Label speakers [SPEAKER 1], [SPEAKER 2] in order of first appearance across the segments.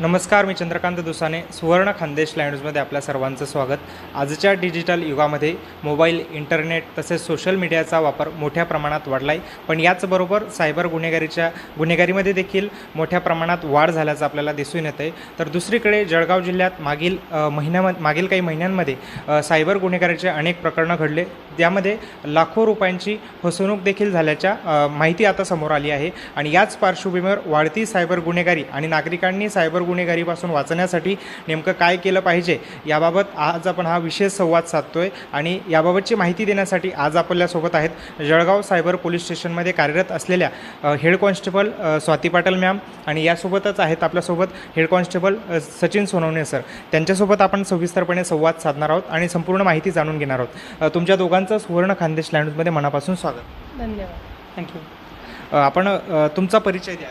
[SPEAKER 1] नमस्कार मी चंद्रकांत दुसाने सुवर्ण खानदेश लँड्समध्ये आपल्या सर्वांचं स्वागत. आजच्या डिजिटल युगामध्ये मोबाईल इंटरनेट तसेच सोशल मीडियाचा वापर मोठ्या प्रमाणात वाढला आहे पण याचबरोबर सायबर गुन्हेगारीच्या गुन्हेगारीमध्ये देखील मोठ्या प्रमाणात वाढ झाल्याचं आपल्याला दिसून येतं आहे तर दुसरीकडे जळगाव जिल्ह्यात मागील महिन्याम मागील काही महिन्यांमध्ये सायबर गुन्हेगारीचे अनेक प्रकरणं घडले. त्यामध्ये लाखो रुपयांची फसवणूक देखील झाल्याच्या माहिती आता समोर आली आहे. आणि याच पार्श्वभूमीवर वाढती सायबर गुन्हेगारी आणि नागरिकांनी सायबर गुन्हेगारीपासून वाचण्यासाठी नेमकं काय केलं पाहिजे याबाबत आज आपण हा विशेष संवाद साधतोय. आणि याबाबतची माहिती देण्यासाठी आज आपल्यासोबत आहेत जळगाव सायबर पोलीस स्टेशनमध्ये कार्यरत असलेल्या head constable Swati Patil ma'am आणि यासोबतच आहेत आपल्यासोबत head constable Sachin Sonawane sir. त्यांच्यासोबत आपण सविस्तरपणे संवाद साधणार आहोत आणि संपूर्ण माहिती जाणून घेणार आहोत. तुमच्या दोघांचं सुवर्ण खानदेश लँडमध्ये मनापासून स्वागत.
[SPEAKER 2] धन्यवाद.
[SPEAKER 1] थँक्यू. आपण तुमचा परिचय द्या.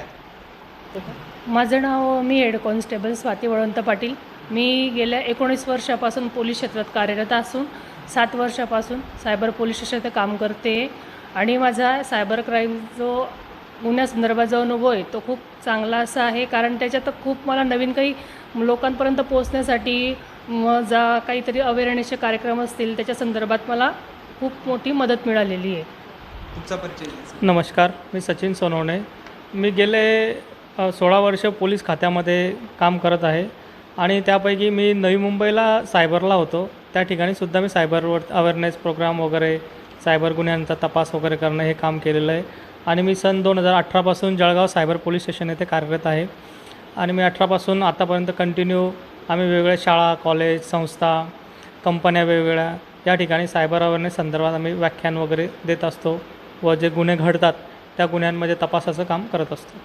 [SPEAKER 2] माझं नाव मी हेड कॉन्स्टेबल स्वाती वळवंत पाटील. मी गेल्या एकोणीस वर्षापासून पोलीस क्षेत्रात कार्यरत असून सात वर्षापासून सायबर पोलीस स्टेशनात काम करते आणि माझा सायबर क्राईम जो गुन्ह्यासंदर्भात जो अनुभव आहे तो खूप चांगला असा आहे. कारण त्याच्यात खूप मला नवीन काही लोकांपर्यंत पोहोचण्यासाठी म जा काहीतरी अवेअरनेसचे कार्यक्रम असतील त्याच्या संदर्भात मला खूप मोठी मदत मिळालेली आहे.
[SPEAKER 1] तुमचा परिचय
[SPEAKER 3] नमस्कार मी सचिन सोनवणे. मी गेले सोळा वर्ष पोलीस खात्यामध्ये काम करत आहे. आणि त्यापैकी मी नवी मुंबईला सायबरला होतो. त्या ठिकाणी सुद्धा मी सायबरवर अवेअरनेस प्रोग्राम वगैरे सायबर गुन्ह्यांचा तपास वगैरे करणं हे काम केलेलं आहे. आणि मी सन दोन हजार अठरापासून जळगाव सायबर पोलीस स्टेशन येथे कार्यरत आहे. आणि मी अठरापासून आतापर्यंत कंटिन्यू आम्ही वेगवेगळ्या शाळा कॉलेज संस्था कंपन्या वेगवेगळ्या या ठिकाणी सायबर अवेअरनेस संदर्भात आम्ही व्याख्यान वगैरे देत असतो व जे गुन्हे घडतात त्या गुन्ह्यांमध्ये तपासाचं काम करत असतो.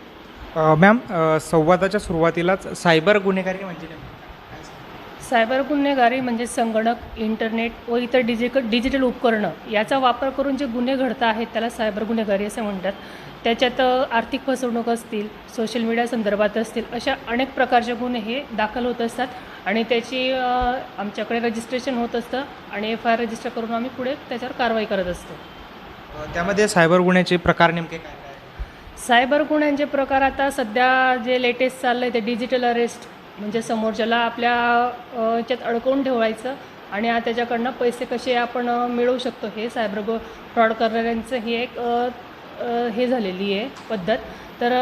[SPEAKER 1] मॅम संवादाच्या सुरुवातीलाच सायबर गुन्हेगारी म्हणजे?
[SPEAKER 2] सायबर गुन्हेगारी म्हणजे संगणक इंटरनेट व इतर डिजिक डिजिटल उपकरणं याचा वापर करून जे गुन्हे घडत आहेत त्याला सायबर गुन्हेगारी असे म्हणतात. त्याच्यात आर्थिक फसवणूक असतील सोशल मीडिया संदर्भात असतील अशा अनेक प्रकारचे गुन्हे हे दाखल होत असतात. आणि त्याची आमच्याकडे रजिस्ट्रेशन होत असतं आणि एफ आय आर रजिस्टर करून आम्ही पुढे त्याच्यावर कारवाई करत असतो.
[SPEAKER 1] त्यामध्ये सायबर गुन्ह्याचे प्रकार नेमके काय?
[SPEAKER 2] सायबर गुन्ह्यांचे प्रकार आता सध्या जे लेटेस्ट चाललं आहे ते डिजिटल अरेस्ट म्हणजे समोरच्याला आपल्या याच्यात ह्याच्यात अडकवून ठेवायचं आणि त्याच्याकडनं पैसे कसे आपण मिळवू शकतो हे सायबर गो फ्रॉड करणाऱ्यांचं ही एक हे झालेली आहे पद्धत. तर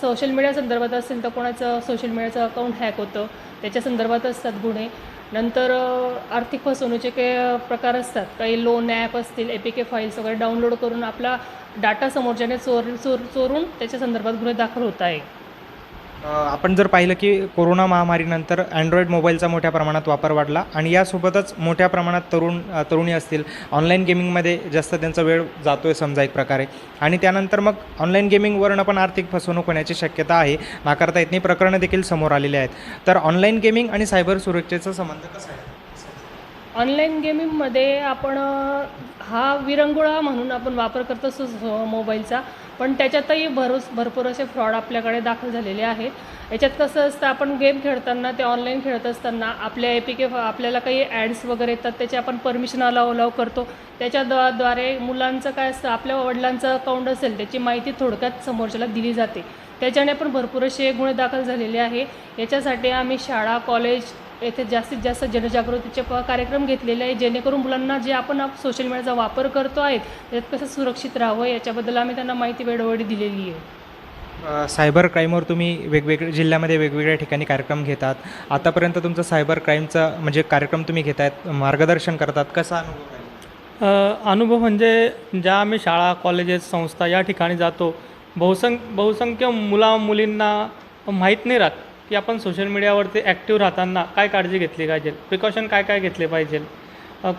[SPEAKER 2] सोशल मीडिया संदर्भात असेल तर कोणाचं सोशल मीडियाचं अकाउंट हॅक होतं? त्याच्या संदर्भात असतात गुन्हे. नंतर आर्थिक फसवणुकीचे काही प्रकार असतात. काही लोन ॲप असतील ए पी के फाईल्स वगैरे डाउनलोड करून आपला डाटा समोरच्याने चोर चोर चोरून त्याच्या संदर्भात गुन्हे दाखल होत आहे.
[SPEAKER 1] आपण जर पाहिलं की कोरोना महामारीनंतर अँड्रॉइड मोबाईलचा मोठ्या प्रमाणात वापर वाढला आणि यासोबतच मोठ्या प्रमाणात तरुण तरुणी असतील ऑनलाईन गेमिंगमध्ये जास्त त्यांचा वेळ जातो आहे समजा एक प्रकारे. आणि त्यानंतर मग ऑनलाईन गेमिंगवरनं पण आर्थिक फसवणूक होण्याची शक्यता आहे नाकारता येत नाही प्रकरणं देखील समोर आलेली आहेत. तर ऑनलाईन गेमिंग आणि सायबर सुरक्षेचा संबंध कसा आहे?
[SPEAKER 2] ऑनलाईन गेमिंगमध्ये आपण हा विरंगुळा म्हणून आपण वापर करत असतो मोबाईलचा. पण त्याच्यातही भरूस भरपूर असे फ्रॉड आपल्याकडे दाखल झालेले आहेत. याच्यात कसं असतं आपण गेम खेळताना ते ऑनलाईन खेळत असताना आपल्या ए पी के आपल्याला काही ॲड्स वगैरे येतात त्याचे आपण परमिशन अलाव अलाव करतो. त्याच्याद्वद्वारे मुलांचं काय असतं आपल्या वडिलांचं अकाउंट असेल त्याची माहिती थोडक्यात समोरच्याला दिली जाते. त्याच्याने पण भरपूर असे गुन्हे दाखल झालेले आहे. याच्यासाठी आम्ही शाळा कॉलेज येथे जास्तीत जास्त जनजागृतीचे प कार्यक्रम घेतलेले आहे. जेणेकरून मुलांना जे आपण सोशल मीडियाचा वापर करतो आहे त्यात कसं सुरक्षित राहावं याच्याबद्दल आम्ही त्यांना माहिती वेळोवेळी दिलेली आहे.
[SPEAKER 1] सायबर क्राईमवर तुम्ही वेगवेगळ्या जिल्ह्यामध्ये वेगवेगळ्या ठिकाणी कार्यक्रम घेतात. आतापर्यंत तुमचं सायबर क्राईमचा म्हणजे कार्यक्रम तुम्ही घेतायत मार्गदर्शन करतात. कसा अनुभव आहे?
[SPEAKER 3] अ, अनुभव म्हणजे ज्या आम्ही शाळा कॉलेजेस संस्था या ठिकाणी जातो बहुसंख बहुसंख्य मुला मुलींना माहीत नाही राहत. की आपण सोशल मीडियावरती ॲक्टिव्ह राहताना काय काळजी घेतली पाहिजे? प्रिकॉशन काय काय घेतले पाहिजे?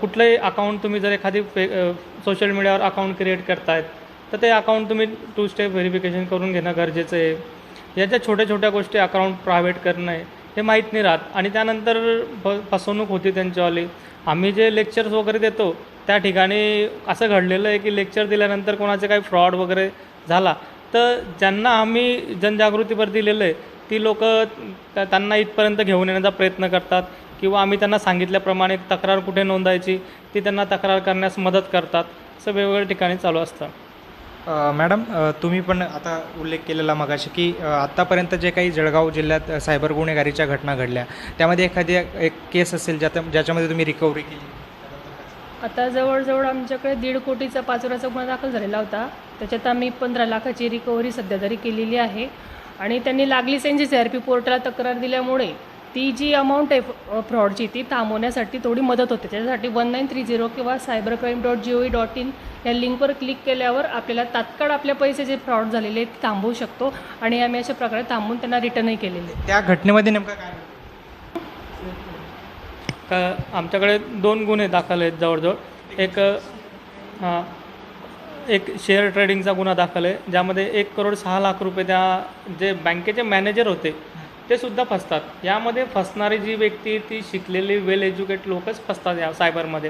[SPEAKER 3] कुठलंही अकाउंट तुम्ही जर एखादी फे सोशल मीडियावर अकाउंट क्रिएट करतायत तर ते अकाउंट तुम्ही टू स्टेप व्हेरिफिकेशन करून घेणं गरजेचं आहे. याच्या छोट्या छोट्या गोष्टी अकाउंट प्रायव्हेट करणं आहे हे माहीत नाही राहत. आणि त्यानंतर फ फसवणूक होती त्यांच्यावाली. आम्ही जे लेक्चर्स वगैरे देतो त्या ठिकाणी असं घडलेलं आहे की लेक्चर दिल्यानंतर कोणाचे काही फ्रॉड वगैरे झाला. तर ज्यांना आम्ही जनजागृतीवर दिलेलं आहे ती लोक त्यांना इथपर्यंत घेऊन येण्याचा प्रयत्न करतात किंवा आम्ही त्यांना सांगितल्याप्रमाणे तक्रार कुठे नोंदायची ती त्यांना तक्रार करण्यास मदत करतात. असं वेगवेगळ्या ठिकाणी चालू असतं.
[SPEAKER 1] मॅडम तुम्ही पण आता उल्लेख केलेला मगाशी की आत्तापर्यंत जे काही जळगाव जिल्ह्यात सायबर गुन्हेगारीच्या घटना घडल्या त्यामध्ये एखादी एक केस असेल ज्यात ज्याच्यामध्ये तुम्ही रिकव्हरी केली?
[SPEAKER 2] आता जवळजवळ आमच्याकडे दीड कोटीचा पाचोऱ्याचा गुन्हा दाखल झालेला होता. त्याच्यात आम्ही पंधरा लाखाची रिकव्हरी सध्या तरी केलेली आहे. आणि त्यांनी लागली सेंची सी आर पी पोर्टला तक्रार दिल्यामुळे ती जी अमाऊंट आहे फ- फ्रॉडची ती थांबवण्यासाठी थोडी मदत होते. त्याच्यासाठी वन नाईन थ्री झिरो किंवा cyber crime dot G O V dot in या लिंकवर क्लिक केल्यावर आपल्याला तात्काळ आपल्या पैसे जे फ्रॉड झालेले आहेत ते थांबवू शकतो आणि आम्ही अशा प्रकारे थांबवून त्यांना रिटर्नही केलेले.
[SPEAKER 1] त्या घटनेमध्ये नेमकं काय
[SPEAKER 3] का आमच्याकडे दोन गुन्हे दाखल आहेत जवळजवळ. एक हां एक शेअर ट्रेडिंगचा गुन्हा दाखल आहे ज्यामध्ये एक करोड सहा लाख रुपये त्या जे बँकेचे मॅनेजर होते ते सुद्धा फसतात. यामध्ये फसणारी जी व्यक्ती ती शिकलेली वेल एज्युकेट लोकच फसतात या सायबरमध्ये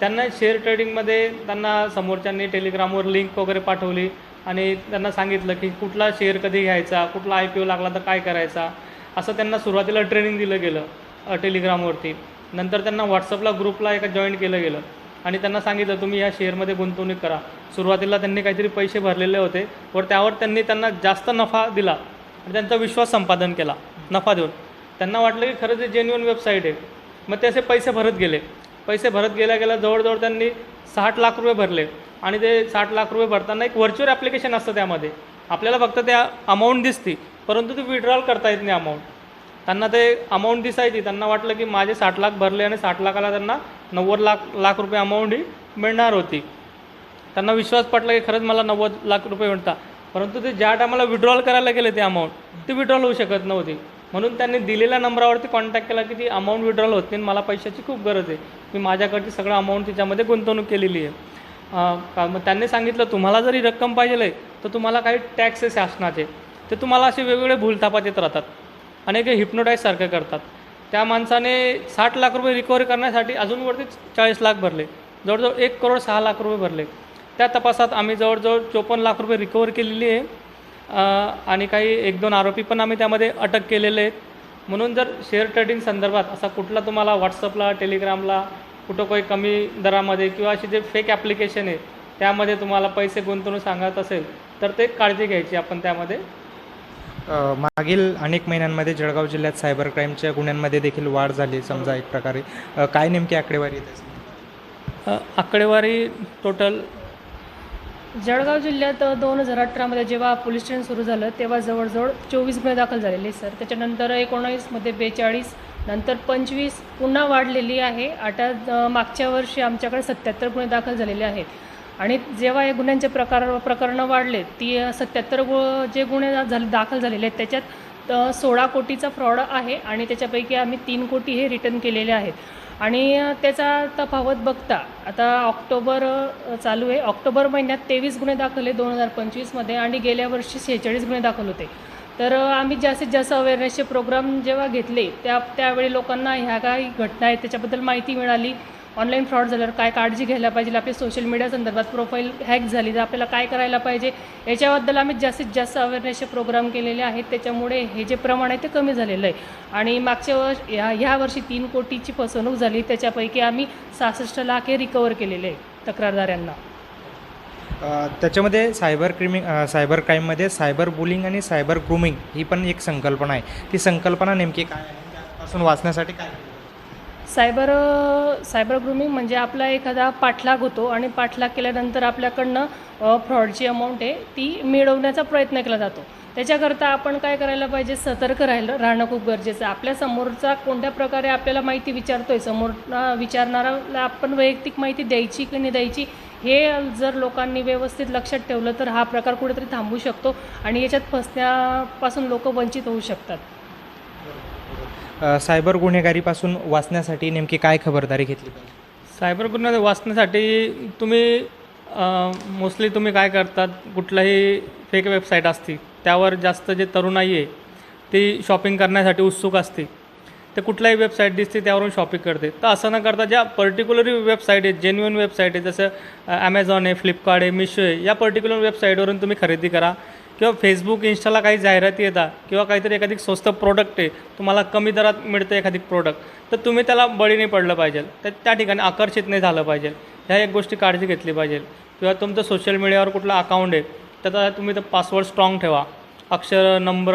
[SPEAKER 3] त्यांना शेअर ट्रेडिंगमध्ये त्यांना समोरच्यांनी टेलिग्रामवर लिंक वगैरे पाठवली आणि त्यांना सांगितलं की कुठला शेअर कधी घ्यायचा कुठला आय पी ओ लागला तर काय करायचा असं त्यांना सुरुवातीला ट्रेनिंग दिलं गेलं टेलिग्रामवरती नंतर त्यांना व्हॉट्सअपला ग्रुपला एका जॉईन केलं गेलं. आणि त्यांना सांगितलं तुम्ही या शेअरमध्ये गुंतवणूक करा. सुरुवातीला त्यांनी काहीतरी पैसे भरलेले होते व त्यावर त्यांनी त्यांना जास्त नफा दिला आणि त्यांचा विश्वास संपादन केला नफा देऊन. त्यांना वाटलं की खरंच हे जेन्युअन वेबसाईट आहे. मग ते असे पैसे भरत गेले. पैसे भरत गेल्या गेल्या जवळजवळ त्यांनी साठ लाख रुपये भरले. आणि ते साठ लाख रुपये भरताना एक व्हर्च्युअल ॲप्लिकेशन असतं त्यामध्ये. आपल्याला फक्त त्या अमाऊंट दिसती परंतु ती विड्रॉल करता येत नाही अमाऊंट त्यांना ते अमाऊंट दिसायची. त्यांना वाटलं की माझे साठ लाख भरले आणि साठ लाखाला त्यांना नव्वद लाख लाख रुपये अमाऊंट ही मिळणार होती. त्यांना विश्वास पटला की खरंच मला नव्वद लाख रुपये मिळतात परंतु ते ज्या टायमाला विड्रॉल करायला गेले ते अमाऊंट ती विड्रॉल होऊ शकत नव्हती. म्हणून त्यांनी दिलेल्या नंबरावरती कॉन्टॅक्ट केला की ती अमाऊंट विड्रॉल होत नाही आणि मला पैशाची खूप गरज आहे. मी माझ्याकडची सगळं अमाऊंट तिच्यामध्ये गुंतवणूक केलेली आहे. का मग त्यांनी सांगितलं तुम्हाला जरी रक्कम पाहिजे आहे तर तुम्हाला काही टॅक्सेस आहे शासनाचे ते तुम्हाला असे वेगवेगळे भूलथापात येत राहतात. आणि ते सारखं करतात. त्या माणसाने साठ लाख रुपये रिकव्हरी करण्यासाठी अजूनवरती चाळीस लाख भरले. जवळजवळ एक करोड सहा लाख रुपये भरले. त्या तपासात आम्ही जवळजवळ चोपन्न लाख रुपये रिकवर केलेली आहे. आणि काही एक दोन आरोपी पण आम्ही त्यामध्ये अटक केलेले आहेत. म्हणून जर शेअर ट्रेडिंग संदर्भात असा कुठला तुम्हाला व्हॉट्सअपला टेलिग्रामला कुठं काही कमी दरामध्ये किंवा असे जे फेक ॲप्लिकेशन आहे त्यामध्ये तुम्हाला पैसे गुंतवणूक सांगत असेल तर ते काळजी घ्यायची आपण त्यामध्ये.
[SPEAKER 1] मागील अनेक महिन्यांमध्ये जळगाव जिल्ह्यात सायबर क्राईमच्या गुन्ह्यांमध्ये देखील वाढ झाली समजा एक प्रकारे. काय नेमकी आकडेवारी येते?
[SPEAKER 3] आकडेवारी टोटल
[SPEAKER 2] जळगाव जिल्ह्यात दोन हजार अठरामध्ये जेव्हा पोलीस स्टेशन सुरू झालं तेव्हा जवळजवळ चोवीस गुन्हे दाखल झालेले सर. त्याच्यानंतर एकोणावीसमध्ये बेचाळीस नंतर पंचवीस पुन्हा वाढलेली आहे. आता मागच्या वर्षी आमच्याकडे सत्याहत्तर गुन्हे दाखल झालेले आहेत. आणि जेव्हा या गुन्ह्यांचे प्रकार प्रकरणं वाढले ती सत्याहत्तर गु जे गुन्हे झाले दाखल झालेले आहेत त्याच्यात सोळा कोटीचा फ्रॉड आहे आणि त्याच्यापैकी आम्ही तीन कोटी हे रिटर्न केलेले आहेत. आणि त्याचा तफावत बघता आता ऑक्टोबर चालू आहे. ऑक्टोबर महिन्यात तेवीस गुन्हे दाखल आहे दोन हजार पंचवीसमध्ये आणि गेल्या वर्षी शेहेचाळीस गुन्हे दाखल होते. तर आम्ही जास्तीत जास्त अवेअरनेसचे प्रोग्राम जेव्हा घेतले त्या त्यावेळी लोकांना ह्या काही घटना आहेत त्याच्याबद्दल माहिती मिळाली. ऑनलाईन फ्रॉड झाल्यावर काय काळजी घ्यायला पाहिजे? आपली सोशल मीडिया संदर्भात प्रोफाईल हॅक झाली तर आपल्याला काय करायला पाहिजे? याच्याबद्दल आम्ही जास्तीत जास्त अवेअरनेसचे प्रोग्राम केलेले आहेत. त्याच्यामुळे हे जे प्रमाण आहे ते कमी झालेलं आहे. आणि मागच्या वर्ष ह्या ह्या वर्षी तीन कोटीची फसवणूक झाली. त्याच्यापैकी आम्ही सहासष्ट लाख हे रिकवर केलेले आहे तक्रारदारांना.
[SPEAKER 1] त्याच्यामध्ये सायबर क्रिमिंग सायबर क्राईममध्ये सायबर बुलिंग आणि सायबर ग्रूमिंग ही पण एक संकल्पना आहे. ती संकल्पना नेमकी काय आहे? त्यापासून वाचण्यासाठी काय
[SPEAKER 2] सायबर सायबर ग्रूमिंग म्हणजे आपला एखादा पाठलाग होतो आणि पाठलाग केल्यानंतर आपल्याकडनं फ्रॉडची अमाऊंट आहे ती मिळवण्याचा प्रयत्न केला जातो. त्याच्याकरता आपण काय करायला पाहिजे? सतर्क राहिलं राहणं खूप गरजेचं आहे. आपल्या समोरचा कोणत्या प्रकारे आपल्याला माहिती विचारतो आहे समोर अ, विचारणाराला आपण वैयक्तिक माहिती द्यायची की नाही द्यायची हे जर लोकांनी व्यवस्थित लक्षात ठेवलं तर हा प्रकार कुठेतरी थांबू शकतो आणि याच्यात फसण्यापासून लोक वंचित होऊ शकतात.
[SPEAKER 1] सायबर गुन्हेगारीपासून वाचण्यासाठी नेमकी काय खबरदारी घेतली पाहिजे?
[SPEAKER 3] सायबर गुन्हे वाचण्यासाठी तुम्ही मोस्टली तुम्ही काय करतात कुठलाही फेक वेबसाईट असते त्यावर जास्त जे तरुणाई आहे ती शॉपिंग करण्यासाठी उत्सुक असते. ते कुठलाही वेबसाईट दिसते त्यावरून शॉपिंग करते. तर असं न करता ज्या पर्टिक्युलर वेबसाईट आहेत जेन्युअन वेबसाईट आहे जसं ॲमेझॉन आहे फ्लिपकार्ट आहे मिशो आहे या पर्टिक्युलर वेबसाईटवरून तुम्ही खरेदी करा. किंवा फेसबुक इन्स्टाला काही जाहिराती येतात किंवा काहीतरी एखादी स्वस्त प्रोडक्ट आहे तुम्हाला कमी दरात मिळतं एखादी प्रोडक्ट तर तुम्ही त्याला बळी नाही पडलं पाहिजे. तर त्या ठिकाणी आकर्षित नाही झालं पाहिजे. ह्या एक गोष्टी काळजी घेतली पाहिजे. किंवा तुमचं सोशल मीडियावर कुठलं अकाउंट आहे त्याचा तुम्ही तर पासवर्ड स्ट्रॉंग ठेवा. अक्षर नंबर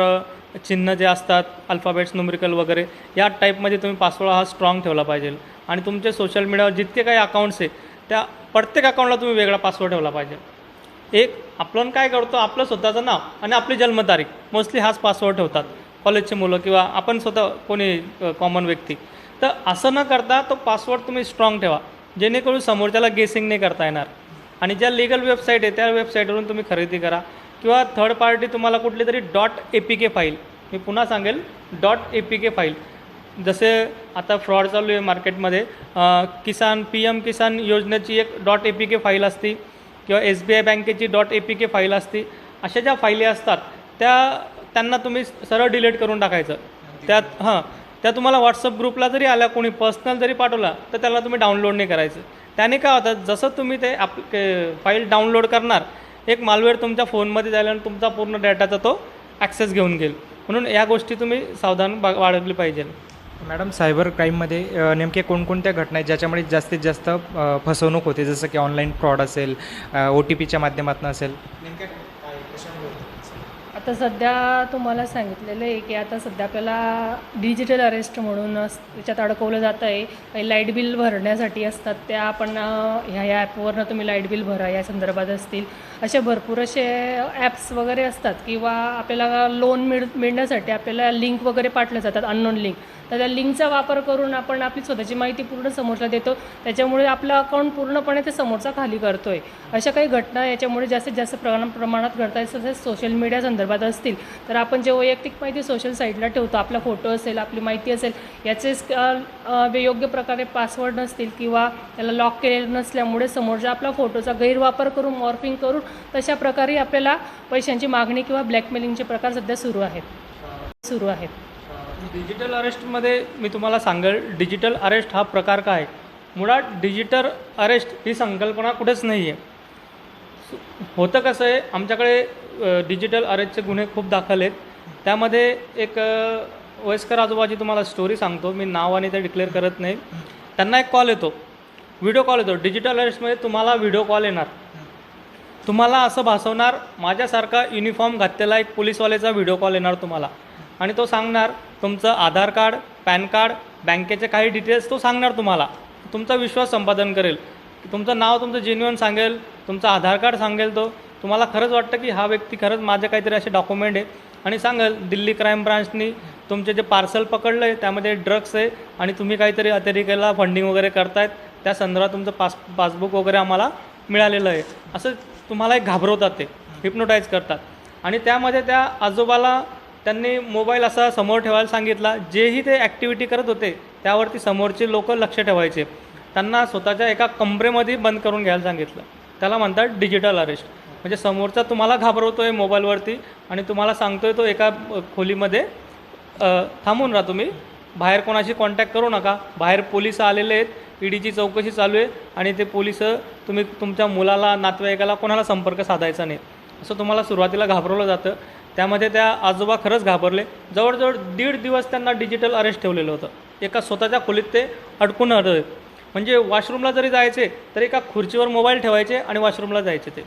[SPEAKER 3] चिन्ह जे असतात अल्फाबेट्स न्युमरिकल वगैरे या टाईपमध्ये तुम्ही पासवर्ड हा स्ट्रॉंग ठेवला पाहिजे. आणि तुमचे सोशल मीडियावर जितके काही अकाउंट्स आहे त्या प्रत्येक अकाउंटला तुम्ही वेगळा पासवर्ड ठेवला पाहिजे. एक आपण काय करतो आपलं स्वतःचं नाव आणि आपली जन्मतारीख. मोस्टली हाच पासवर्ड ठेवतात. कॉलेजचे मुलं किंवा आपण स्वतः कोणी कॉमन व्यक्ती. तर असं न करता तो पासवर्ड तुम्ही स्ट्रॉंग ठेवा. जेणेकरून समोरच्याला गेसिंग नाही करता येणार. आणि ज्या लिगल वेबसाईट आहे त्या वेबसाईटवरून तुम्ही खरेदी करा. किंवा थर्ड पार्टी तुम्हाला कुठली तरी dot A P K file मी पुन्हा सांगेल dot A P K file जसे आता फ्रॉड चालू आहे मार्केटमध्ये किसान पी एम किसान योजनेची एक dot A P K file असती. किंवा एस बी आय बँकेची dot A P K file असते अशा ज्या फाईली असतात त्या त्यांना तुम्ही सरळ डिलीट करून टाकायचं. त्यात हां त्या तुम्हाला व्हॉट्सअप ग्रुपला जरी आल्या कोणी पर्सनल जरी पाठवला तर त्याला तुम्ही डाउनलोड नाही करायचं. त्याने काय होतं जसं तुम्ही ते आप फाईल डाउनलोड करणार एक मालवेअर तुमच्या फोनमध्ये जाईल आणि तुमचा पूर्ण डेटाचा तो ॲक्सेस घेऊन घेईल. म्हणून या गोष्टी तुम्ही सावधान बा वाढवली पाहिजे.
[SPEAKER 1] मॅडम सायबर क्राईममध्ये नेमक्या कोणकोणत्या घटना आहेत ज्याच्यामुळे जास्तीत जास्त फसवणूक होते? जसं की ऑनलाईन फ्रॉड असेल ओ टी पीच्या माध्यमातून असेल. नेमक्या
[SPEAKER 2] आता सध्या तुम्हाला सांगितलेलं आहे की आता सध्या आपल्याला डिजिटल अरेस्ट म्हणून त्याच्यात अडकवलं जातं आहे. काही लाइट बिल भरण्यासाठी असतात त्या आपण ह्या ह्या ॲपवरनं तुम्ही लाइट बिल भरा या संदर्भात असतील. असे भरपूर असे ॲप्स वगैरे असतात किंवा आपल्याला लोन मिळ मिळण्यासाठी आपल्याला लिंक वगैरे पाठवल्या जातात अननोन लिंक तर त्या लिंकचा वापर करून आपण आपली स्वतःची माहिती पूर्ण समोरला देतो. त्याच्यामुळे आपलं अकाउंट पूर्णपणे ते समोरचा खाली करतो आहे अशा काही घटना याच्यामुळे जास्तीत जास्त प्रमाण प्रमाणात घडत आहेत. तसेच सोशल मीडिया संदर्भात असतील तर आपण जे वैयक्तिक माहिती सोशल साईटला ठेवतो आपला फोटो असेल आपली माहिती असेल याचे योग्य प्रकारे पासवर्ड नसतील किंवा त्याला लॉक केलेलं नसल्यामुळे समोरच्या आपला फोटोचा गैरवापर करून मॉर्फिंग करून तशा प्रकारे आपल्याला पैशांची मागणी किंवा ब्लॅकमेलिंगचे प्रकार सध्या सुरू आहेत. सुरू आहेत.
[SPEAKER 3] डिजिटल अरेस्टमध्ये मी तुम्हाला सांगेल डिजिटल अरेस्ट हा प्रकार काय? आहे? मुळात डिजिटल अरेस्ट ही संकल्पना कुठेच नाही आहे होतं कसं आहे आमच्याकडे डिजिटल अरेस्टचे गुन्हे खूप दाखल आहेत. त्यामध्ये एक वयस्कर आजोबाची तुम्हाला स्टोरी सांगतो. मी नाव आणि ते डिक्लेअर करत नाही. त्यांना एक कॉल येतो. व्हिडिओ कॉल येतो. डिजिटल अरेस्टमध्ये तुम्हाला व्हिडिओ कॉल येणार. तुम्हाला असं भासवणार माझ्यासारखा युनिफॉर्म घातलेला एक पोलीसवाल्याचा व्हिडिओ कॉल येणार तुम्हाला. आणि तो सांगणार तुमचं आधार कार्ड पॅन कार्ड बँकेचे काही डिटेल्स तो सांगणार तुम्हाला. तुमचा विश्वास संपादन करेल. तुमचं नाव तुमचं जेन्युअन सांगेल तुमचं आधार कार्ड सांगेल तो. तुम्हाला खरंच वाटतं की हा व्यक्ती खरंच माझे काहीतरी असे डॉक्युमेंट आहे. आणि सांगेल दिल्ली क्राईम ब्रांचनी तुमचे जे पार्सल पकडलं आहे त्यामध्ये ड्रग्स आहे आणि तुम्ही काहीतरी अतिरेकाला फंडिंग वगैरे करतायत. त्या संदर्भात तुमचं पास पासबुक वगैरे आम्हाला मिळालेलं आहे. असं तुम्हाला एक घाबरवतात ते. हिप्नोटाईज करतात. आणि त्यामध्ये त्या आजोबाला त्यांनी मोबाईल असा समोर ठेवायला सांगितला जेही ते ॲक्टिव्हिटी करत होते त्यावरती समोरचे लोक लक्ष ठेवायचे. त्यांना स्वतःच्या एका कमरेमध्ये बंद करून घ्यायला सांगितलं. त्याला म्हणतात डिजिटल अरेस्ट म्हणजे समोरचा तुम्हाला घाबरवतो आहे मोबाईलवरती आणि तुम्हाला सांगतो आहे तो एका खोलीमध्ये थांबून राहा तुम्ही. बाहेर कोणाशी कॉन्टॅक्ट करू नका. बाहेर पोलीस आलेले आहेत. ईडीची चौकशी चालू आहे आणि ते पोलीस तुम्ही तुमच्या मुलाला नातेवाईकाला कोणाला संपर्क साधायचा नाही. असं तुम्हाला सुरुवातीला घाबरवलं जातं. त्यामध्ये त्या आजोबा खरंच घाबरले. जवळजवळ दीड दिवस त्यांना डिजिटल अरेस्ट ठेवलेलं होतं. एका स्वतःच्या खोलीत ते अडकून होते म्हणजे वॉशरूमला जरी जायचे तर एका खुर्चीवर मोबाईल ठेवायचे आणि वॉशरूमला जायचे ते.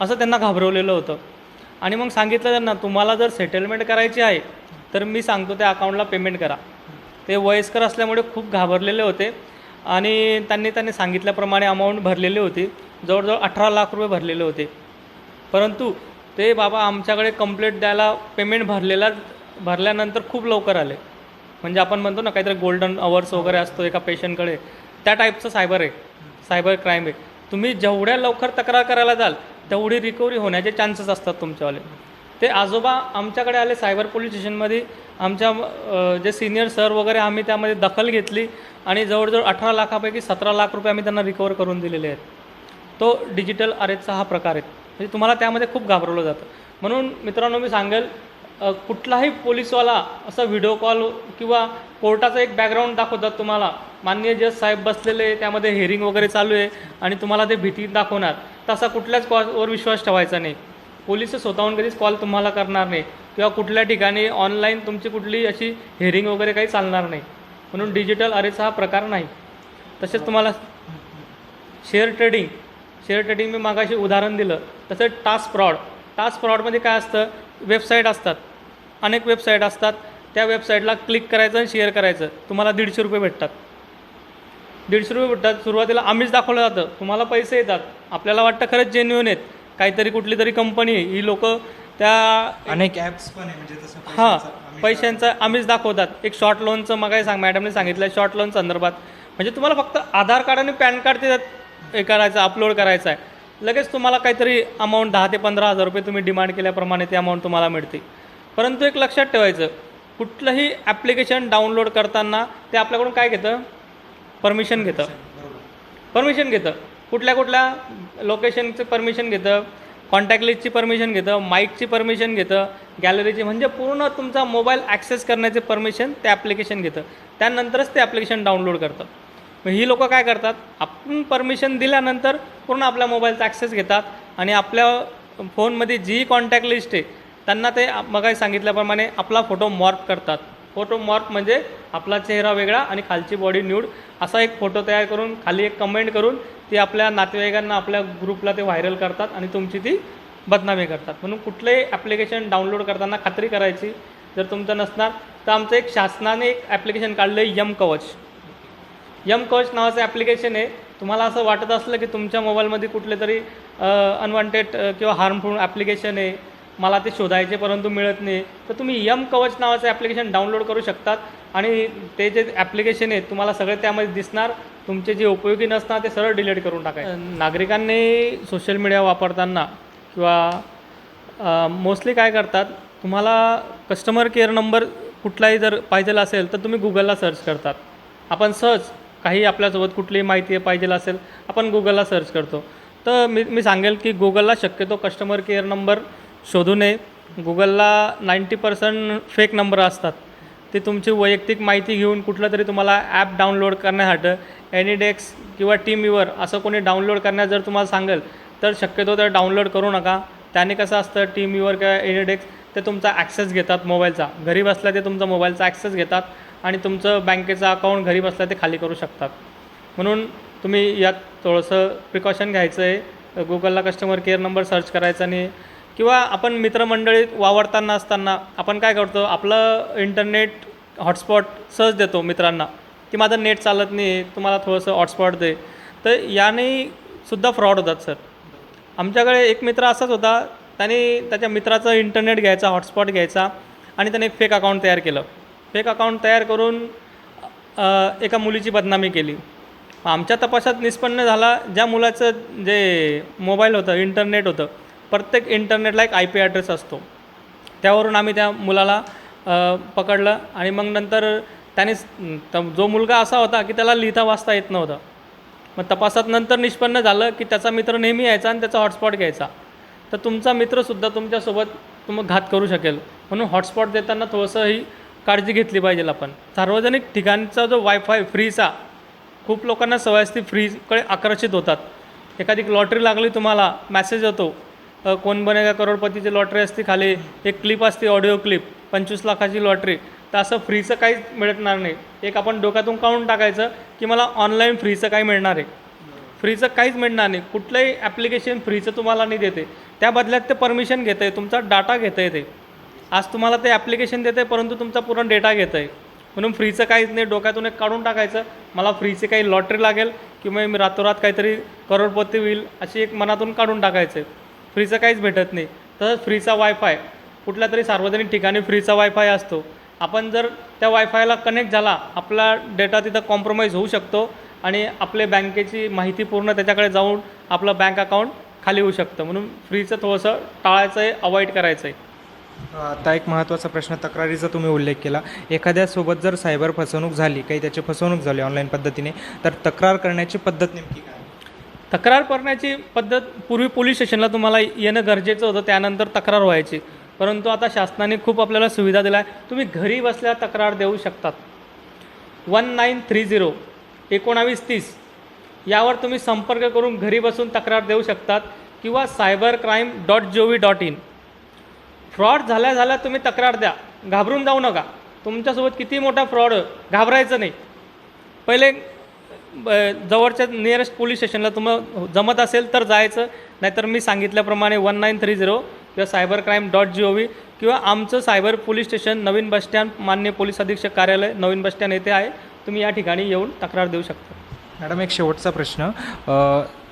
[SPEAKER 3] असं त्यांना घाबरवलेलं होतं. आणि मग सांगितलं त्यांना तुम्हाला जर सेटलमेंट करायची आहे तर मी सांगतो त्या अकाउंटला पेमेंट करा. ते वयस्कर असल्यामुळे खूप घाबरलेले होते. आणि त्यांनी त्यांनी सांगितल्याप्रमाणे अमाऊंट भरलेली होती. जवळजवळ अठरा लाख रुपये भरलेले होते. परंतु ते बाबा आमच्याकडे कंप्लेंट द्यायला पेमेंट भरलेला भरल्यानंतर खूप लवकर आले. म्हणजे आपण म्हणतो ना काहीतरी गोल्डन अवर्स वगैरे असतो एका पेशंटकडे त्या टाईपचं सायबर आहे. सायबर क्राईम आहे. तुम्ही जेवढ्या लवकर तक्रार करायला जाल तेवढी रिकव्हरी होण्याचे चान्सेस असतात तुमच्यावाले. ते आजोबा आमच्याकडे आले सायबर पोलीस स्टेशनमध्ये. आमच्या जे सिनियर सर वगैरे आम्ही त्यामध्ये दखल घेतली आणि जवळजवळ अठरा लाखापैकी सतरा लाख रुपये आम्ही त्यांना रिकवर करून दिलेले आहेत. तो डिजिटल अरेजचा हा प्रकार आहे. म्हणजे तुम्हाला त्यामध्ये खूप घाबरवलं जातं. म्हणून मित्रांनो मी सांगेल कुठलाही पोलिसवाला असा व्हिडिओ कॉल किंवा कोर्टाचा एक बॅकग्राऊंड दाखवतात तुम्हाला. माननीय जज साहेब बसलेले आहे, त्यामध्ये हेअरिंग वगैरे चालू आहे आणि तुम्हाला ते भीती दाखवणार. तसा कुठल्याच कॉलवर विश्वास ठेवायचा नाही. पोलीस स्वतःहून कधीच कॉल तुम्हाला करणार नाही. किंवा कुठल्या ठिकाणी ऑनलाईन तुमची कुठली अशी हेअरिंग वगैरे काही चालणार नाही. म्हणून डिजिटल अरेचा हा प्रकार नाही. तसेच तुम्हाला शेअर ट्रेडिंग शेअर ट्रेडिंग मी मागाशी उदाहरण दिलं. तसेच टास्क फ्रॉड टास्क फ्रॉडमध्ये काय असतं? वेबसाईट असतात. अनेक वेबसाईट असतात. त्या वेबसाईटला क्लिक करायचं आणि शेअर करायचं. तुम्हाला दीडशे रुपये भेटतात. दीडशे रुपये भेटतात. सुरुवातीला आम्हीच दाखवलं जातं. तुम्हाला पैसे येतात. आपल्याला वाटतं खरंच जेन्युन आहेत. काहीतरी कुठली तरी कंपनी ही लोक त्या
[SPEAKER 1] अनेक ॲप्स पण आहे म्हणजे तसं
[SPEAKER 3] हां
[SPEAKER 1] पैशाचं आम्ही-
[SPEAKER 3] पैशांचं आम्हीच दाखवतात. एक शॉर्ट लोनचं मग काय सांग मॅडमने सांगितलं शॉर्ट लोन संदर्भात. म्हणजे तुम्हाला फक्त आधार कार्ड आणि पॅन कार्ड ते हे करायचं अपलोड करायचं आहे लगेच तुम्हाला काहीतरी अमाऊंट दहा ते पंधरा हजार रुपये तुम्ही डिमांड केल्याप्रमाणे ती अमाऊंट तुम्हाला मिळते परंतु एक लक्षात ठेवायचं कुठलंही ॲप्लिकेशन डाउनलोड करताना ते आपल्याकडून काय घेतं? परमिशन घेतं. परमिशन घेतं. कुठल्या कुठल्या लोकेशनचं परमिशन घेतं कॉन्टॅक्ट लिस्टची परमिशन घेतं माईकची परमिशन घेतं गॅलरीची म्हणजे पूर्ण तुमचा मोबाईल ॲक्सेस करण्याचे परमिशन ते ॲप्लिकेशन घेतं. त्यानंतरच ते ॲप्लिकेशन डाउनलोड करतं. मग ही लोकं काय करतात? आपण परमिशन दिल्यानंतर पूर्ण आपल्या मोबाईलचा ॲक्सेस घेतात आणि आपल्या फोनमध्ये जी कॉन्टॅक्ट लिस्ट आहे त्यांना ते मग सांगितल्याप्रमाणे आपला फोटो मॉर्क करतात. फोटोमॉर्फ म्हणजे आपला चेहरा वेगळा आणि खालची बॉडी न्यूड असा एक फोटो तयार करून खाली एक कमेंट करून ती आपल्या नातेवाईकांना आपल्या ग्रुपला ते व्हायरल करतात आणि तुमची ती बदनामी करतात. म्हणून कुठलंही ॲप्लिकेशन डाउनलोड करताना खात्री करायची जर तुमचं नसणार तर आमचं एक शासनाने एक ॲप्लिकेशन काढलं आहे यम कवच यम कवच नावाचं ॲप्लिकेशन आहे. तुम्हाला असं वाटत असलं की तुमच्या मोबाईलमध्ये कुठले तरी अनवॉन्टेड किंवा हार्मफुल ॲप्लिकेशन आहे मला ते शोधायचे परंतु मिळत नाही. तर तुम्ही यम कवच नावाचं ॲप्लिकेशन डाउनलोड करू शकतात. आणि ते जे ॲप्लिकेशन आहे तुम्हाला सगळे त्यामध्ये दिसणार. तुमचे जे उपयोगी नसणार ते सरळ डिलीट करून टाकाय नागरिकांनी सोशल मीडिया वापरताना किंवा मोस्टली काय करतात तुम्हाला कस्टमर केअर नंबर कुठलाही जर पाहिजे असेल तर तुम्ही गुगलला सर्च करतात. आपण सहज काही आपल्यासोबत कुठलीही माहिती पाहिजे असेल आपण गुगलला सर्च करतो. तर मी मी सांगेल की गुगलला शक्यतो कस्टमर केअर नंबर शोधू नये. गुगलला नाईंटी पर्सेंट फेक नंबर असतात. ते तुमची वैयक्तिक माहिती घेऊन कुठलं तरी तुम्हाला ॲप डाउनलोड करण्यासाठी एनिडेक्स किंवा टीम व्ह्यूवर असं कोणी डाउनलोड करण्यास जर तुम्हाला सांगेल तर शक्यतो तर डाउनलोड करू नका. त्याने कसं असतं टीम विवर किंवा एनिडेक्स ते तुमचा ॲक्सेस घेतात मोबाईलचा घरी बसल्या ते तुमचा मोबाईलचा ॲक्सेस घेतात आणि तुमचं बँकेचं अकाउंट घरी बसल्या ते खाली करू शकतात. म्हणून तुम्ही यात थोडंसं प्रिकॉशन घ्यायचं आहे गुगलला कस्टमर केअर नंबर सर्च करायचा आणि किंवा आपण मित्रमंडळीत वावरताना असताना आपण काय करतो? आपलं इंटरनेट हॉटस्पॉट सहज देतो मित्रांना. की माझं नेट चालत नाही तुम्हाला थोडंसं हॉटस्पॉट दे. तर याने सुद्धा फ्रॉड होतात सर आमच्याकडे एक मित्र असाच होता. त्याने त्याच्या मित्राचं इंटरनेट घ्यायचा हॉटस्पॉट घ्यायचा आणि त्याने एक फेक अकाउंट तयार केलं. फेक अकाउंट तयार करून एका मुलीची बदनामी केली. आमच्या तपासात निष्पन्न झाला. ज्या मुलाचं जे मोबाईल होतं इंटरनेट होतं प्रत्येक इंटरनेटला एक आय पी ॲड्रेस असतो. त्यावरून आम्ही त्या मुलाला पकडलं आणि मग नंतर त्याने त- जो मुलगा असा होता की त्याला लिहिता वाचता येत नव्हतं. मग तपासात नंतर निष्पन्न झालं की त्याचा मित्र नेहमी यायचा आणि त्याचा हॉटस्पॉट घ्यायचा. तर तुमचा मित्रसुद्धा तुमच्यासोबत तुम घात करू शकेल. म्हणून हॉटस्पॉट देताना थोडंसं ही काळजी घेतली पाहिजे आपण. सार्वजनिक ठिकाणचा जो वायफाय फ्रीचा खूप लोकांना सवय असते फ्रीकडे आकर्षित होतात. एखादी लॉटरी लागली तुम्हाला मॅसेज येतो कोण बनेगा करोडपतीची लॉटरी असते खाली. एक क्लिप असते ऑडिओ क्लिप पंचवीस लाखाची लॉटरी तर असं फ्रीचं काहीच मिळणार नाही. एक आपण डोक्यातून काढून टाकायचं की मला ऑनलाईन फ्रीचं काही मिळणार आहे. फ्रीचं काहीच मिळणार नाही. कुठलंही ॲप्लिकेशन फ्रीचं तुम्हाला नाही देते. त्या बदल्यात ते परमिशन घेतं आहे तुमचा डाटा घेतं आहे ते. आज तुम्हाला ते ॲप्लिकेशन देतं आहे परंतु तुमचा पूर्ण डेटा घेतं आहे म्हणून फ्रीचं काहीच नाही. डोक्यातून एक काढून टाकायचं मला फ्रीची काही लॉटरी लागेल किंवा मी रातोरात काहीतरी करोडपती होईल अशी एक मनातून काढून टाकायचं. आहे फ्रीचं काहीच भेटत नाही. तसंच फ्रीचा वायफाय कुठल्या तरी सार्वजनिक ठिकाणी फ्रीचा वायफाय असतो. आपण जर त्या वायफायला कनेक्ट झाला आपला डेटा तिथं कॉम्प्रोमाइज होऊ शकतो आणि आपले बँकेची माहिती पूर्ण त्याच्याकडे जाऊन आपलं बँक अकाउंट खाली होऊ शकतं. म्हणून फ्रीचं थोडंसं टाळायचं आहे अवॉइड करायचं आहे
[SPEAKER 1] आता एक महत्त्वाचा प्रश्न तक्रारीचा तुम्ही उल्लेख केला. एखाद्यासोबत जर सायबर फसवणूक झाली काही त्याची फसवणूक झाली ऑनलाईन पद्धतीने तर तक्रार करण्याची पद्धत नेमकी काय?
[SPEAKER 3] तक्रार करण्याची पद्धत पूर्वी पोलीस स्टेशनला तुम्हाला येणं गरजेचं होतं त्यानंतर तक्रार व्हायची. परंतु आता शासनाने खूप आपल्याला सुविधा दिल्या. आहे तुम्ही घरी बसल्या तक्रार देऊ शकतात. वन नाईन थ्री झिरो एकोणावीस तीस यावर तुम्ही संपर्क करून घरी बसून तक्रार देऊ शकतात किंवा cyber crime dot G O V dot in fraud झाल्या झाल्या तुम्ही तक्रार द्या. घाबरून जाऊ नका. तुमच्यासोबत किती मोठा फ्रॉड घाबरायचं नाही. पहिले जवळच्या नियरेस्ट पोलीस स्टेशनला तुम्हाला जमत असेल तर जायचं. नाहीतर मी सांगितल्याप्रमाणे वन नाईन थ्री झिरो किंवा cyber crime dot G O V किंवा आमचं सायबर पोलीस स्टेशन नवीन बसस्टँड मान्य पोलीस अधीक्षक कार्यालय नवीन बसस्टँड येथे आहे. तुम्ही या ठिकाणी येऊन तक्रार देऊ शकता.
[SPEAKER 1] मॅडम एक शेवटचा प्रश्न.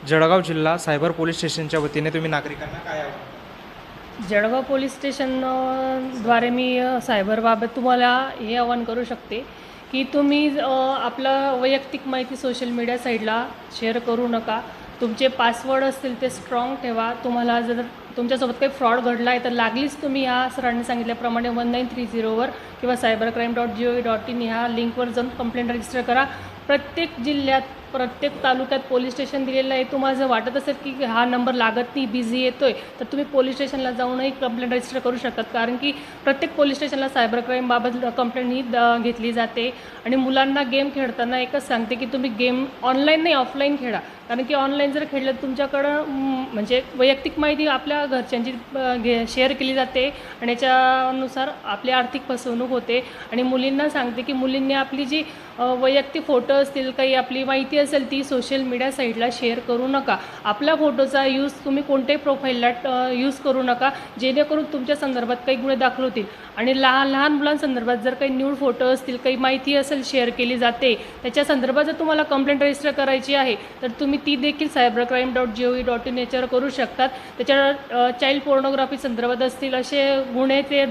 [SPEAKER 1] जळगाव जिल्हा सायबर पोलीस स्टेशनच्या वतीने तुम्ही नागरिकांना काय आव्हान?
[SPEAKER 2] जळगाव पोलीस स्टेशन अ, द्वारे मी सायबरबाबत तुम्हाला हे आवाहन करू शकते. की तुम्ही आपलं वैयक्तिक माहिती सोशल मीडिया साईडला शेअर करू नका. तुमचे पासवर्ड असतील ते स्ट्रॉंग ठेवा. तुम्हाला जर तुमच्यासोबत काही फ्रॉड घडला आहे तर लागलीच तुम्ही ह्या सरांनी सांगितल्याप्रमाणे वन नाईन थ्री झिरोवर किंवा cyber crime dot G O V dot in ह्या लिंकवर जाऊन कंप्लेंट रजिस्टर करा. प्रत्येक जिल्ह्यात प्रत्येक तालुक्यात पोलीस स्टेशन दिलेलं आहे. तुम्हाला जर वाटत असेल की हा नंबर लागत नाही बिझी येतो आहे तर तुम्ही पोलीस स्टेशनला जाऊनही कंप्लेंट रजिस्टर करू शकतात. कारण की प्रत्येक पोलीस स्टेशनला सायबर क्राईमबाबत कंप्लेंट ही द- घेतली जाते. आणि मुलांना गेम खेळताना एकच सांगते की तुम्ही गेम ऑनलाईन नाही ऑफलाईन खेळा. कारण की ऑनलाईन जर खेळलं तर तुमच्याकडं म्हणजे वैयक्तिक माहिती आपल्या घरच्यांची घे शेअर केली जाते. आणि याच्यानुसार आपली आर्थिक फसवणूक होते. आणि मुलींना सांगते की मुलींनी आपली जी वैयक्तिक फोटो असतील काही आपली माहिती असेल ती सोशल मीडिया साईडला शेअर करू नका. आपल्या फोटोचा यूज तुम्ही कोणत्याही प्रोफाईलला यूज करू नका. जेणेकरून तुमच्या संदर्भात काही गुन्हे दाखल होतील. आणि लहान लहान मुलांसंदर्भात जर काही न्यूड फोटो असतील काही माहिती असेल शेअर केली जाते त्याच्या संदर्भात जर तुम्हाला कंप्लेंट रजिस्टर करायची आहे तर तुम्ही ती देखील cyber crime dot G O V dot in याच्यावर करू शकतात. त्याच्या चाइल्ड पोर्नोग्राफी संदर्भात असतील असे गुन्हे ते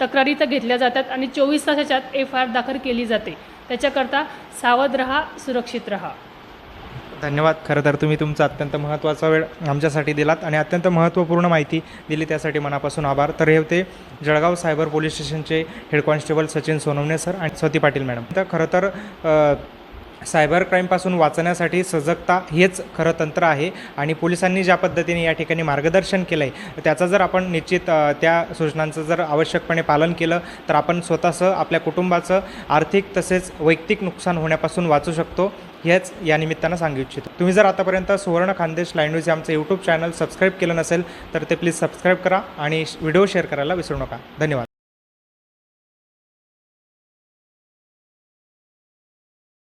[SPEAKER 2] तक्रारी तर घेतल्या जातात आणि चोवीस तासाच्यात एफ आय आर दाखल केली जाते. त्याच्याकरता सावध रहा सुरक्षित रहा.
[SPEAKER 1] धन्यवाद. खरं तर तुम्ही तुमचा अत्यंत महत्त्वाचा वेळ आमच्यासाठी दिलात आणि अत्यंत महत्त्वपूर्ण माहिती दिली त्यासाठी मनापासून आभार. तर हे होते जळगाव सायबर पोलीस स्टेशनचे head constable Sachin Sonawane sir आणि स्वती पाटील मॅडम. तर खरं तर सायबर क्राईमपासून वाचण्यासाठी सजगता हेच खरं तंत्र आहे. आणि पोलिसांनी ज्या पद्धतीने या ठिकाणी मार्गदर्शन केलं आहे त्याचं जर आपण निश्चित त्या सूचनांचं जर आवश्यकपणे पालन केलं तर आपण स्वतःचं आपल्या कुटुंबाचं आर्थिक तसेच वैयक्तिक नुकसान होण्यापासून वाचू शकतो हेच या निमित्तानं सांगू इच्छितो. तुम्ही जर आतापर्यंत सुवर्ण खानदेश लाईन न्यूज हे आमचं यूट्यूब चॅनल सबस्क्राईब केलं नसेल तर ते प्लीज सबस्क्राईब करा आणि व्हिडिओ शेअर करायला विसरू नका. धन्यवाद.